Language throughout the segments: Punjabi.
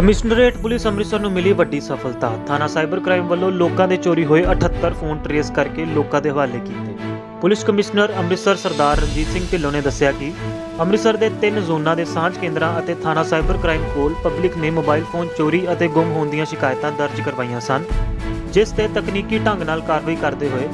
ਕਮਿਸ਼ਨਰੇਟ ਪੁਲਿਸ ਅੰਮ੍ਰਿਤਸਰ ਨੂੰ ਮਿਲੀ ਵੱਡੀ ਸਫਲਤਾ। ਥਾਣਾ ਸਾਈਬਰ ਕ੍ਰਾਈਮ ਵੱਲੋਂ ਲੋਕਾਂ ਦੇ ਚੋਰੀ ਹੋਏ 78 ਫੋਨ ਟਰੇਸ ਕਰਕੇ ਲੋਕਾਂ ਦੇ ਹਵਾਲੇ ਕੀਤੇ। ਪੁਲਿਸ ਕਮਿਸ਼ਨਰ ਅੰਮ੍ਰਿਤਸਰ ਸਰਦਾਰ ਰਣਜੀਤ ਸਿੰਘ ਢਿੱਲੋਂ ਨੇ ਦੱਸਿਆ ਕਿ ਅੰਮ੍ਰਿਤਸਰ ਦੇ ਤਿੰਨ ਜ਼ੋਨਾਂ ਦੇ ਸਾਂਝ ਕੇਂਦਰਾਂ ਅਤੇ ਥਾਣਾ ਸਾਈਬਰ ਕ੍ਰਾਈਮ ਕੋਲ ਪਬਲਿਕ ਨੇ ਮੋਬਾਈਲ ਫੋਨ ਚੋਰੀ ਅਤੇ ਗੁੰਮ ਹੋਣ ਦੀਆਂ ਸ਼ਿਕਾਇਤਾਂ ਦਰਜ ਕਰਵਾਈਆਂ ਸਨ, ਜਿਸ ਤੇ ਤਕਨੀਕੀ ਢੰਗ ਨਾਲ ਕਾਰਵਾਈ ਕਰਦੇ ਹੋਏ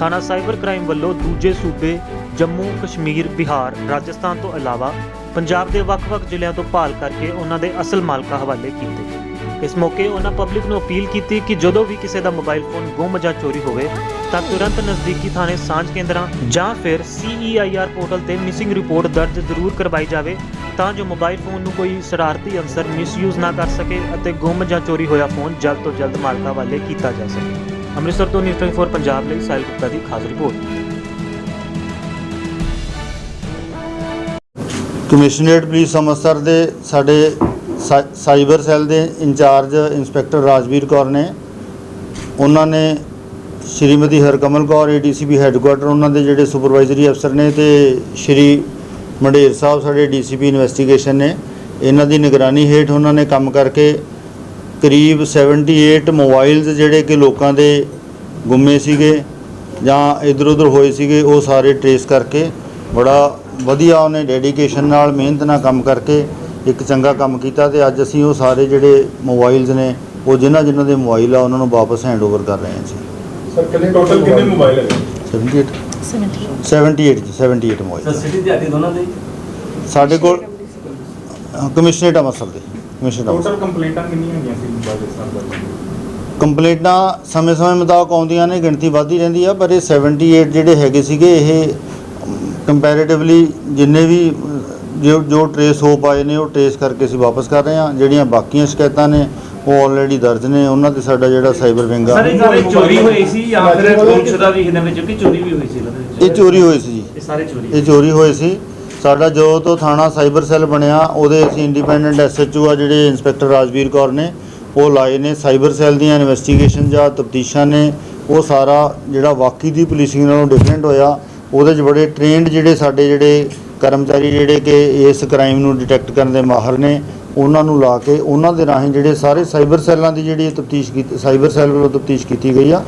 ਥਾਣਾ ਸਾਈਬਰ ਕ੍ਰਾਈਮ ਵੱਲੋਂ ਦੂਜੇ ਸੂਬੇ ਜੰਮੂ, ਕਸ਼ਮੀਰ, ਬਿਹਾਰ, ਰਾਜਸਥਾਨ ਤੋਂ ਇਲਾਵਾ ਪੰਜਾਬ ਦੇ ਵੱਖ-ਵੱਖ ਜ਼ਿਲ੍ਹਿਆਂ ਤੋਂ ਭਾਲ ਕਰਕੇ ਉਹਨਾਂ ਦੇ ਅਸਲ ਮਾਲਕਾਂ ਹਵਾਲੇ ਕੀਤੇ ਇਸ ਮੌਕੇ ਉਹਨਾਂ ਪਬਲਿਕ ਨੂੰ ਅਪੀਲ ਕੀਤੀ ਕਿ ਜਦੋਂ ਵੀ ਕਿਸੇ ਦਾ ਮੋਬਾਈਲ ਫੋਨ ਗੁੰਮ ਜਾਂ ਚੋਰੀ ਹੋਵੇ, ਤਾਂ ਤੁਰੰਤ ਨਜ਼ਦੀਕੀ ਥਾਣੇ ਸਾਂਝ ਕੇਂਦਰਾਂ ਜਾਂ ਫਿਰ CEIR ਪੋਰਟਲ ਤੇ ਮਿਸਿੰਗ ਰਿਪੋਰਟ ਦਰਜ ਜ਼ਰੂਰ ਕਰਵਾਈ ਜਾਵੇ, ਤਾਂ ਜੋ ਮੋਬਾਈਲ ਫੋਨ ਨੂੰ ਕੋਈ ਸ਼ਰਾਰਤੀ ਅਨਸਰ ਮਿਸਯੂਜ਼ ਨਾ ਕਰ ਸਕੇ ਅਤੇ ਗੁੰਮ ਜਾਂ ਚੋਰੀ ਹੋਇਆ ਫੋਨ ਜਲਦ ਤੋਂ ਜਲਦ ਮਾਲਕਾਂ ਵਾਲੇ ਕੀਤਾ ਜਾ ਸਕੇ। ਅੰਮ੍ਰਿਤਸਰ ਤੋਂ ਨਿਊਜ਼ 24 ਪੰਜਾਬ ਲਈ ਸਾਇਲ ਗੁਪਤਾ ਦੀ ਖਾਸ ਰਿਪੋਰਟ। ਕਮਿਸ਼ਨਰੇਟ ਪੁਲਿਸ ਅੰਮ੍ਰਿਤਸਰ ਦੇ ਸਾਡੇ ਸਾ- ਸਾਈਬਰ ਸੈੱਲ ਦੇ ਇੰਚਾਰਜ ਇੰਸਪੈਕਟਰ ਰਾਜਵੀਰ ਕੌਰ ਨੇ, ਉਹਨਾਂ ਨੇ ਸ਼੍ਰੀਮਤੀ ਹਰਕਮਲ ਕੌਰ ਏਡੀਸੀਪੀ ਹੈੱਡਕੁਆਟਰ ਉਹਨਾਂ ਦੇ ਜਿਹੜੇ ਸੁਪਰਵਾਈਜ਼ਰੀ ਅਫਸਰ ਨੇ ਤੇ ਸ਼੍ਰੀ ਮੰਡੇਰ ਸਾਹਿਬ ਸਾਡੇ ਡੀਸੀਪੀ ਇਨਵੈਸਟੀਗੇਸ਼ਨ ਨੇ, ਇਹਨਾਂ ਦੀ ਨਿਗਰਾਨੀ ਹੇਠ ਉਹਨਾਂ ਨੇ ਕੰਮ ਕਰਕੇ ਕਰੀਬ 78 ਮੋਬਾਈਲਸ ਜਿਹੜੇ ਕਿ ਲੋਕਾਂ ਦੇ ਗੁੰਮੇ ਸੀਗੇ ਜਾਂ ਇਧਰ ਉਧਰ ਹੋਏ ਸੀਗੇ, ਉਹ ਸਾਰੇ ਟਰੇਸ ਕਰਕੇ ਬੜਾ ਵਧੀਆ ਉਹਨੇ ਡੈਡੀਕੇਸ਼ਨ ਨਾਲ ਮਿਹਨਤ ਨਾਲ ਕੰਮ ਕਰਕੇ ਇੱਕ ਚੰਗਾ ਕੰਮ ਕੀਤਾ ਤੇ ਅੱਜ ਅਸੀਂ ਉਹ ਸਾਰੇ ਜਿਹੜੇ ਮੋਬਾਈਲਸ ਨੇ ਉਹ ਜਿਨ੍ਹਾਂ ਜਿਨ੍ਹਾਂ ਦੇ ਮੋਬਾਈਲ ਆ ਉਹਨਾਂ ਨੂੰ ਵਾਪਸ ਹੈਂਡਓਵਰ ਕਰ ਰਹੇ ਹਾਂ ਜੀ। ਸਰ ਕਿੰਨੇ ਟੋਟਲ ਕਿੰਨੇ ਮੋਬਾਈਲ ਹੈ 78 78 ਜੀ 78 ਮੋਬਾਈਲ ਸਿਟੀ ਦਿਹਾੜੀ ਦੋਨਾਂ ਦੇ? ਸਾਡੇ ਕੋਲ ਕਮਿਸ਼ਨਰੇਟ ਅੰਮ੍ਰਿਤਸਰ ਦੇ ਕਮਿਸ਼ਨਰੇਟ ਟੋਟਲ ਕੰਪਲੇਂਟਾਂ ਕਿੰਨੀਆਂ ਹੈਗੀਆਂ ਸੀ ਦਾ ਕੰਪਲੇਂਟਾਂ ਸਮੇਂ-ਸਮੇਂ ਮੁਤਾਬਕ ਆਉਂਦੀਆਂ ਨੇ ਗਿਣਤੀ ਵੱਧਦੀ ਰਹਿੰਦੀ ਆ ਪਰ ਇਹ 78 ਜਿਹੜੇ ਹੈਗੇ ਸੀਗੇ ਇਹ ਕੰਪੈਰੀਟਿਵਲੀ ਜਿੰਨੇ ਵੀ ਜੋ ਜੋ ਟਰੇਸ ਹੋ ਪਾਏ ਨੇ ਉਹ ਟਰੇਸ ਕਰਕੇ ਅਸੀਂ ਵਾਪਸ ਕਰ ਰਹੇ ਹਾਂ। ਜਿਹੜੀਆਂ ਬਾਕੀਆਂ ਸ਼ਿਕਾਇਤਾਂ ਨੇ ਉਹ ਆਲਰੇਡੀ ਦਰਜ ਨੇ। ਉਹਨਾਂ ਤੇ ਸਾਡਾ ਜਿਹੜਾ ਸਾਈਬਰ ਵਿੰਗ ਆ। ਸਰ ਇਹ ਸਾਰੇ ਚੋਰੀ ਹੋਈ ਸੀ ਜਾਂ ਫਿਰ ਗੁੰਮਸ਼ੁਦਾ ਵੀ ਇਹਨਾਂ ਵਿੱਚ ਕਿ ਚੋਰੀ ਵੀ ਹੋਈ ਸੀ? ਇਹਨਾਂ ਦੇ ਵਿੱਚ? ਇਹ ਚੋਰੀ ਹੋਈ ਸੀ ਜੀ। ਇਹ ਸਾਰੇ ਚੋਰੀ ਇਹ ਚੋਰੀ ਹੋਈ ਸੀ। ਸਾਡਾ ਜੋ ਤੋਂ ਥਾਣਾ ਸਾਈਬਰ ਸੈੱਲ ਬਣਿਆ ਉਹਦੇ ਅਸੀਂ ਇੰਡੀਪੈਂਡੈਂਟ ਐਸਐਚਓ ਆ ਜਿਹੜੇ ਇੰਸਪੈਕਟਰ ਰਾਜਵੀਰ ਕੌਰ ਨੇ ਉਹ ਲਾਏ ਨੇ। ਸਾਈਬਰ ਸੈੱਲ ਦੀਆਂ ਇਨਵੈਸਟੀਗੇਸ਼ਨ ਜਾਂ ਤਫਤੀਸ਼ਾਂ ਨੇ ਉਹ ਸਾਰਾ ਜਿਹੜਾ ਵਾਕਈ ਦੀ ਪੁਲਿਸਿੰਗ ਨਾਲੋਂ ਡਿਫਰੈਂਟ ਹੋਇਆ। ਉਹਦੇ 'ਚ ਬੜੇ ਟ੍ਰੇਨਡ ਜਿਹੜੇ ਸਾਡੇ ਜਿਹੜੇ ਕਰਮਚਾਰੀ ਜਿਹੜੇ ਕਿ ਇਸ ਕ੍ਰਾਈਮ ਨੂੰ ਡਿਟੈਕਟ ਕਰਨ ਦੇ ਮਾਹਰ ਨੇ ਉਹਨਾਂ ਨੂੰ ਲਾ ਕੇ ਉਹਨਾਂ ਦੇ ਰਾਹੀਂ ਜਿਹੜੇ ਸਾਰੇ ਸਾਈਬਰ ਸੈੱਲਾਂ ਦੀ ਜਿਹੜੀ ਤਫਤੀਸ਼ ਕੀਤੀ ਸਾਈਬਰ ਸੈੱਲ ਵੱਲੋਂ ਤਫਤੀਸ਼ ਕੀਤੀ ਗਈ ਆ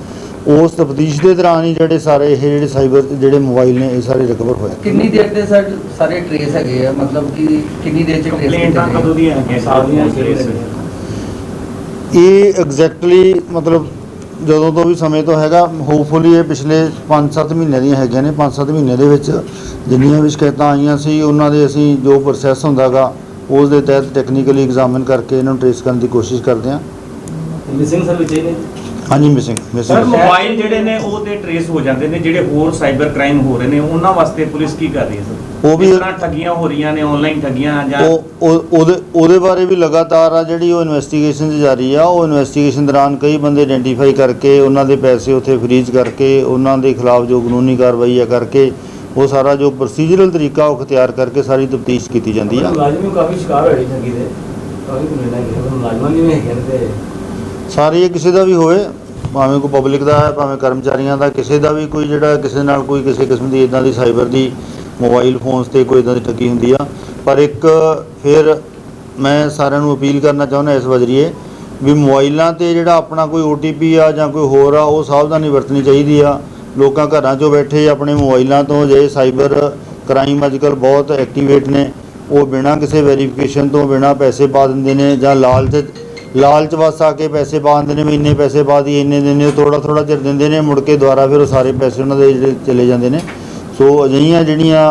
ਉਸ ਤਫਤੀਸ਼ ਦੇ ਦੌਰਾਨ ਹੀ ਜਿਹੜੇ ਸਾਰੇ ਇਹ ਜਿਹੜੇ ਸਾਈਬਰ ਜਿਹੜੇ ਮੋਬਾਈਲ ਨੇ ਇਹ ਸਾਰੇ ਰਿਕਵਰ ਹੋਏ ਕਿੰਨੀ ਦੇਰ ਦੇ ਸਰ ਸਾਰੇ ਟਰੇਸ ਹੈਗੇ ਆ? ਮਤਲਬ ਕਿ ਕਿੰਨੀ ਦੇਰ ਚ ਟਰੇਸ ਕੰਪਲੇਂਟਾਂ ਕਦੋਂ ਦੀਆਂ ਹੈਗੀਆਂ ਸਾਰੀਆਂ ਇਹ ਐਗਜ਼ੈਕਟਲੀ ਮਤਲਬ ਜਦੋਂ ਤੋਂ ਵੀ ਸਮੇਂ ਤੋਂ ਹੈਗਾ ਹੋਪਫੁਲੀ ਇਹ ਪਿਛਲੇ 5-7 ਮਹੀਨੇ ਦੀਆਂ ਹੈਗੀਆਂ ਨੇ। 5-7 ਮਹੀਨੇ ਦੇ ਵਿੱਚ ਜਿੰਨੀਆਂ ਵੀ ਸ਼ਿਕਾਇਤਾਂ ਆਈਆਂ ਸੀ, ਉਹਨਾਂ ਦੇ ਅਸੀਂ ਜੋ ਪ੍ਰੋਸੈਸ ਹੁੰਦਾਗਾ, ਉਸ ਦੇ ਤਹਿਤ ਟੈਕਨੀਕਲੀ ਐਗਜ਼ਾਮਿਨ ਕਰਕੇ ਇਹਨਾਂ ਨੂੰ ਟ੍ਰੇਸ ਕਰਨ ਦੀ ਕੋਸ਼ਿਸ਼ ਕਰਦੇ ਹਾਂ। ਮਿਸਿੰਗ ਸਰ ਵਿੱਚ ਇਹ ਨੇ? ਹਾਂਜੀ ਮਿਸਿੰਗ ਸਰ ਮਿਸਿੰਗ ਮੋਬਾਈਲ ਜਿਹੜੇ ਨੇ ਉਹ ਤੇ ਟਰੇਸ ਹੋ ਜਾਂਦੇ ਨੇ ਜਿਹੜੇ ਹੋਰ ਸਾਈਬਰ ਕ੍ਰਾਈਮ ਹੋ ਰਹੇ ਨੇ ਉਹਨਾਂ ਵਾਸਤੇ ਪੁਲਿਸ ਕੀ ਕਰ ਰਹੀ ਹੈ ਸਰ? ਉਹ ਵੀ- ਜਿਸ ਤਰ੍ਹਾਂ ਠੱਗੀਆਂ ਹੋ ਰਹੀਆਂ ਨੇ ਆਨਲਾਈਨ ਠੱਗੀਆਂ ਜਾਂ ਉਹ ਉਹ- ਉਹਦੇ ਉਹਦੇ ਬਾਰੇ ਵੀ ਲਗਾਤਾਰ ਆ ਜਿਹੜੀ ਉਹ ਇਨਵੈਸਟੀਗੇਸ਼ਨ ਜਾਰੀ ਆ। ਉਹ ਇਨਵੈਸਟੀਗੇਸ਼ਨ ਦੌਰਾਨ ਕਈ ਬੰਦੇ ਆਇਡੈਂਟੀਫਾਈ ਕਰਕੇ ਉਹਨਾਂ ਦੇ ਪੈਸੇ ਉੱਥੇ ਫਰੀਜ਼ ਕਰਕੇ ਉਹਨਾਂ ਦੇ ਖਿਲਾਫ ਜੋ ਕਾਨੂੰਨੀ ਕਾਰਵਾਈ ਆ ਕਰਕੇ ਉਹ ਸਾਰਾ ਜੋ ਪ੍ਰੋਸੀਜਰਲ ਤਰੀਕਾ ਉਹ ਅਖਤਿਆਰ ਕਰਕੇ ਸਾਰੀ ਤਫਤੀਸ਼ ਕੀਤੀ ਜਾਂਦੀ ਆ। ਮੁਲਾਜ਼ਮ ਕਾਫੀ ਸ਼ਿਕਾਰ ਹੋਏ ਠੱਗੀ ਦੇ। ਕਾਫੀ ਕੰਪਲੇਂਟਾਂ ਹੈਗੀਆਂ ਮੁਲਾਜ਼ਮਾਂ ਵੀ ਹੈਗੇ ਨੇ ਤੇ ਸਾਰੇ ਇਹ ਕਿਸੇ ਦਾ ਵੀ ਹੋਵੇ ਭਾਵੇਂ ਕੋਈ ਪਬਲਿਕ ਦਾ ਹੈ, ਭਾਵੇਂ ਕਰਮਚਾਰੀਆਂ ਦਾ, ਕਿਸੇ ਦਾ ਵੀ ਕੋਈ ਜਿਹੜਾ, ਕਿਸੇ ਨਾਲ ਕੋਈ ਕਿਸੇ ਕਿਸਮ ਦੀ ਇਦਾਂ ਦੀ ਸਾਈਬਰ ਦੀ ਮੋਬਾਈਲ ਫੋਨਸ ਤੇ ਕੋਈ ਇਦਾਂ ਦੀ ਠੱਗੀ ਹੁੰਦੀ ਆ। ਪਰ ਇੱਕ ਫਿਰ ਮੈਂ ਸਾਰਿਆਂ ਨੂੰ ਅਪੀਲ ਕਰਨਾ ਚਾਹੁੰਦਾ ਇਸ ਵਜਰੀਏ ਵੀ ਮੋਬਾਈਲਾਂ ਤੇ ਜਿਹੜਾ ਆਪਣਾ ਕੋਈ OTP ਆ ਜਾਂ ਕੋਈ ਹੋਰ ਆ, ਉਹ ਸਾਵਧਾਨੀ ਵਰਤਣੀ ਚਾਹੀਦੀ ਆ। ਲੋਕਾਂ ਘਰਾਂ 'ਚੋਂ ਬੈਠੇ ਆਪਣੇ ਮੋਬਾਈਲਾਂ ਤੋਂ ਜੇ ਸਾਈਬਰ ਕ੍ਰਾਈਮ ਅੱਜਕੱਲ ਬਹੁਤ ਐਕਟੀਵੇਟ ਨੇ, ਉਹ ਬਿਨਾਂ ਕਿਸੇ ਵੈਰੀਫਿਕੇਸ਼ਨ ਤੋਂ, ਬਿਨਾਂ ਪੈਸੇ ਪਾ ਦਿੰਦੇ ਨੇ ਜਾਂ ਲਾਲਚ ਲਾਲਚ ਵਸ ਆ ਕੇ ਪੈਸੇ ਦਿੰਦੇ ਨੇ ਵੀ ਇੰਨੇ ਪੈਸੇ ਪਾ ਦੀ ਇੰਨੇ ਦਿਨੇ ਥੋੜਾ ਥੋੜਾ ਚਿਰ ਦਿੰਦੇ ਨੇ ਮੁੜ ਕੇ ਦੁਬਾਰਾ ਫਿਰ ਉਹ ਸਾਰੇ ਪੈਸੇ ਉਹਨਾਂ ਦੇ ਜਿਹੜੇ ਚਲੇ ਜਾਂਦੇ ਨੇ। ਸੋ ਅਜਿਹੀਆਂ ਜਿਹੜੀਆਂ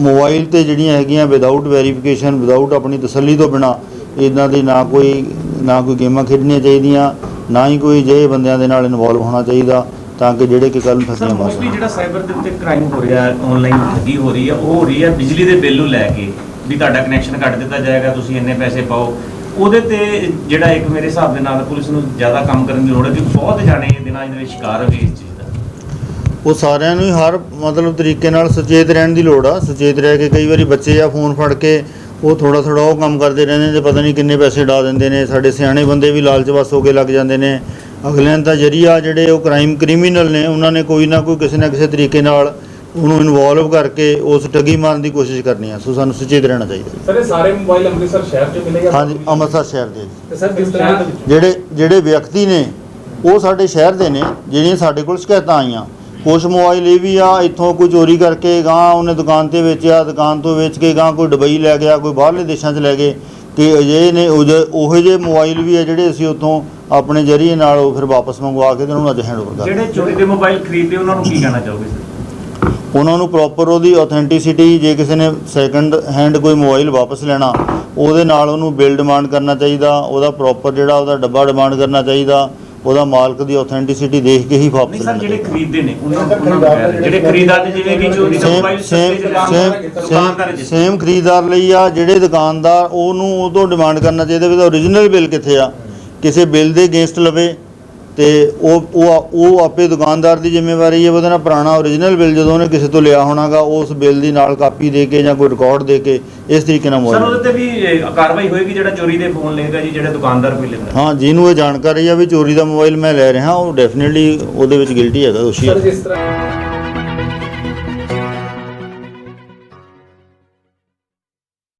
ਮੋਬਾਈਲ ਤੇ ਜਿਹੜੀਆਂ ਹੈਗੀਆਂ ਵਿਦਆਊਟ ਵੈਰੀਫਿਕੇਸ਼ਨ ਵਿਦਆਊਟ ਆਪਣੀ ਤਸੱਲੀ ਤੋਂ ਬਿਨਾ ਇਦਾਂ ਦੀ ਨਾ ਕੋਈ ਨਾ ਕੋਈ ਗੇਮਾਂ ਖੇਡਣੀਆਂ ਚਾਹੀਦੀਆਂ ਨਾ ਹੀ ਕੋਈ ਜਿਹੇ ਬੰਦਿਆਂ ਦੇ ਨਾਲ ਇਨਵੋਲਵ ਹੋਣਾ ਚਾਹੀਦਾ ਤਾਂ ਕਿ ਜਿਹੜੇ ਕਿ ਕੱਲ ਸਰ ਫਸੀਆਂ ਮੋਸਟਲੀ ਸਕਣ। ਜਿਹੜਾ ਸਾਈਬਰ ਦੇ ਉੱਤੇ ਕ੍ਰਾਈਮ ਹੋ ਰਿਹਾ ਆਨਲਾਈਨ ਠੱਗੀ ਹੋ ਰਹੀ ਹੈ ਉਹ ਹੋ ਰਹੀ ਹੈ ਬਿਜਲੀ ਦੇ ਬਿੱਲ ਨੂੰ ਲੈ ਕੇ ਵੀ ਤੁਹਾਡਾ ਕਨੈਕਸ਼ਨ ਕੱਟ ਦਿੱਤਾ ਜਾਏਗਾ ਤੁਸੀਂ ਇੰਨੇ ਪੈਸੇ ਪਾਓ। ਉਹਦੇ ਤੇ ਜਿਹੜਾ ਇੱਕ ਮੇਰੇ ਹਿਸਾਬ ਦੇ ਨਾਲ ਪੁਲਿਸ ਨੂੰ ਜ਼ਿਆਦਾ ਕੰਮ ਕਰਨ ਦੀ ਲੋੜ ਹੈ ਕਿ ਬਹੁਤ ਜਾਣੇ ਦਿਨਾਂ ਦੇ ਵਿੱਚ ਸ਼ਿਕਾਰ ਹੋ ਗਏ ਇਸ ਚੀਜ਼ ਦਾ। ਉਹ ਸਾਰਿਆਂ ਨੂੰ ਹੀ ਹਰ ਮਤਲਬ ਤਰੀਕੇ ਨਾਲ ਸੁਚੇਤ ਰਹਿਣ ਦੀ ਲੋੜ ਆ। ਸੁਚੇਤ ਰਹਿ ਕੇ ਕਈ ਵਾਰੀ ਬੱਚੇ ਆ ਫੋਨ ਫੜ ਕੇ ਉਹ ਥੋੜਾ ਥੋੜਾ ਉਹ ਕੰਮ ਕਰਦੇ ਰਹਿੰਦੇ ਨੇ ਤੇ ਪਤਾ ਨਹੀਂ ਕਿੰਨੇ ਪੈਸੇ ਡਾ ਦਿੰਦੇ ਨੇ। ਸਾਡੇ ਸਿਆਣੇ ਬੰਦੇ ਵੀ ਲਾਲਚ ਵਸ ਹੋ ਕੇ ਲੱਗ ਜਾਂਦੇ ਨੇ। ਅਗਲਿਆਂ ਦਾ ਜਰੀਆ ਜਿਹੜੇ ਉਹ ਕ੍ਰਾਈਮ ਕ੍ਰਿਮੀਨਲ ਨੇ, ਉਹਨਾਂ ਨੇ ਕੋਈ ਨਾ ਕੋਈ ਕਿਸੇ ਨਾ ਕਿਸੇ ਤਰੀਕੇ ਨਾਲ ਉਹਨੂੰ ਇਨਵੋਲਵ ਕਰਕੇ ਉਸ ਠੱਗੀ ਮਾਰਨ ਦੀ ਕੋਸ਼ਿਸ਼ ਕਰਨੀ ਆ ਸੋ ਸਾਨੂੰ ਸੁਚੇਤ ਰਹਿਣਾ ਚਾਹੀਦਾ। ਸਰ ਇਹ ਸਾਰੇ ਮੋਬਾਈਲ ਅੰਮ੍ਰਿਤਸਰ ਸ਼ਹਿਰ 'ਚ ਮਿਲੇ ਜਾਂ ਹਾਂਜੀ ਅੰਮ੍ਰਿਤਸਰ ਸ਼ਹਿਰ ਦੇ। ਤੇ ਸਰ ਕਿਸ ਤਰ੍ਹਾਂ ਜਿਹੜੇ ਜਿਹੜੇ ਵਿਅਕਤੀ ਨੇ ਉਹ ਸਾਡੇ ਸ਼ਹਿਰ ਦੇ ਨੇ ਜਿਹੜੀਆਂ ਸਾਡੇ ਕੋਲ ਸ਼ਿਕਾਇਤਾਂ ਆਈਆਂ। ਕੁਛ ਮੋਬਾਈਲ ਇਹ ਵੀ ਆ ਇੱਥੋਂ ਕੋਈ ਚੋਰੀ ਕਰਕੇ ਗਾਂ ਉਹਨੇ ਦੁਕਾਨ ਤੇ ਵੇਚਿਆ ਦੁਕਾਨ ਤੋਂ ਵੇਚ ਕੇ ਗਾਂ ਕੋਈ ਦੁਬਈ ਲੈ ਗਿਆ ਕੋਈ ਬਾਹਰਲੇ ਦੇਸ਼ਾਂ 'ਚ ਲੈ ਗਏ ਕਿ ਅਜਿਹੇ ਨੇ ਉਹ ਜਿਹੇ- ਉਹੋ ਜਿਹੇ ਮੋਬਾਈਲ ਵੀ ਆ ਜਿਹੜੇ ਅਸੀਂ ਉੱਥੋਂ ਆਪਣੇ ਜਰੀਏ ਨਾਲ ਉਹ ਫਿਰ ਵਾਪਸ ਮੰਗਵਾ ਕੇ ਤੇ ਉਹਨਾਂ ਨੂੰ ਅੱਜ ਹੈਂਡਓਵਰ ਕਰ ਜਿਹੜੇ ਚੋਰੀ ਦੇ ਮੋਬਾਈਲ ਖਰੀਦਦੇ ਉਹਨਾਂ ਨੂੰ ਕੀ ਕਹਿਣਾ ਚਾਹੋਗੇ ਸਰ? ਉਹਨਾਂ ਨੂੰ ਪ੍ਰੋਪਰ ਉਹਦੀ ਆਥੈਂਟਿਸਿਟੀ ਜੇ ਕਿਸੇ ਨੇ ਸੈਕੰਡ ਹੈਂਡ ਕੋਈ ਮੋਬਾਈਲ ਵਾਪਸ ਲੈਣਾ ਉਹਦੇ ਨਾਲ ਉਹਨੂੰ ਬਿੱਲ ਡਿਮਾਂਡ ਕਰਨਾ ਚਾਹੀਦਾ ਉਹਦਾ ਪ੍ਰੋਪਰ ਜਿਹੜਾ ਉਹਦਾ ਡੱਬਾ ਡਿਮਾਂਡ ਕਰਨਾ ਚਾਹੀਦਾ ਉਹਦਾ ਮਾਲਕ ਦੀ ਆਥੈਂਟਿਸਿਟੀ ਦੇਖ ਕੇ ਹੀ ਵਾਪਸ ਨਹੀਂ ਸਰ ਲੈਣਾ ਜਿਹੜੇ ਖਰੀਦਦੇ ਨੇ ਉਹਨਾਂ ਜਿਹੜੇ ਖਰੀਦਦਾਰ ਨੇ ਜਿਵੇਂ ਕਿ ਚੋਰੀ ਦਾ ਸੇਮ ਮੋਬਾਈਲ ਸੇਮ ਸੇਮ ਖਰੀਦਦਾਰ ਲਈ ਆ ਜਿਹੜੇ ਦੁਕਾਨਦਾਰ ਉਹਨੂੰ ਉਹ ਤੋਂ ਡਿਮਾਂਡ ਕਰਨਾ ਚਾਹੀਦਾ ਵੀ ਉਹਦਾ ਓਰੀਜਨਲ ਬਿੱਲ ਕਿੱਥੇ ਆ। ਕਿਸੇ ਬਿੱਲ ਦੇ ਅਗੇਂਸਟ ਲਵੇ ਤੇ ਉਹ ਉਹ ਉਹ ਆਪੇ ਦੁਕਾਨਦਾਰ ਦੀ ਜ਼ਿੰਮੇਵਾਰੀ ਹੈ ਉਹਦੇ ਨਾਲ ਪੁਰਾਣਾ ਓਰੀਜਨਲ ਬਿੱਲ ਜਦੋਂ ਉਹਨੇ ਕਿਸੇ ਤੋਂ ਲਿਆ ਹੋਣਾਗਾ ਉਸ ਬਿੱਲ ਦੀ ਨਾਲ ਕਾਪੀ ਦੇ ਕੇ ਜਾਂ ਕੋਈ ਰਿਕਾਰਡ ਦੇ ਕੇ ਇਸ ਤਰੀਕੇ ਨਾਲ ਸਰ ਮੋਬਾਈਲ ਉਹਦੇ ਤੇ ਵੀ ਅਹ, ਕਾਰਵਾਈ ਹੋਏਗੀ ਜਿਹੜਾ ਚੋਰੀ ਦੇ ਫੋਨ ਲਏਗਾ ਜੀ ਜਿਹੜਾ ਦੁਕਾਨਦਾਰ ਕੋਈ ਲੈਂਦਾ ਹਾਂ ਜਿਹਨੂੰ ਇਹ ਜਾਣਕਾਰੀ ਆ ਵੀ ਚੋਰੀ ਦਾ ਮੋਬਾਈਲ ਮੈਂ ਲੈ ਰਿਹਾ ਉਹ ਡੈਫੀਨਿਟਲੀ ਉਹਦੇ ਵਿੱਚ ਗਿਲਟੀ ਹੈਗਾ ਦੋਸ਼ੀ ਹੈ ਸਰ ਜਿਸ ਤਰ੍ਹਾਂ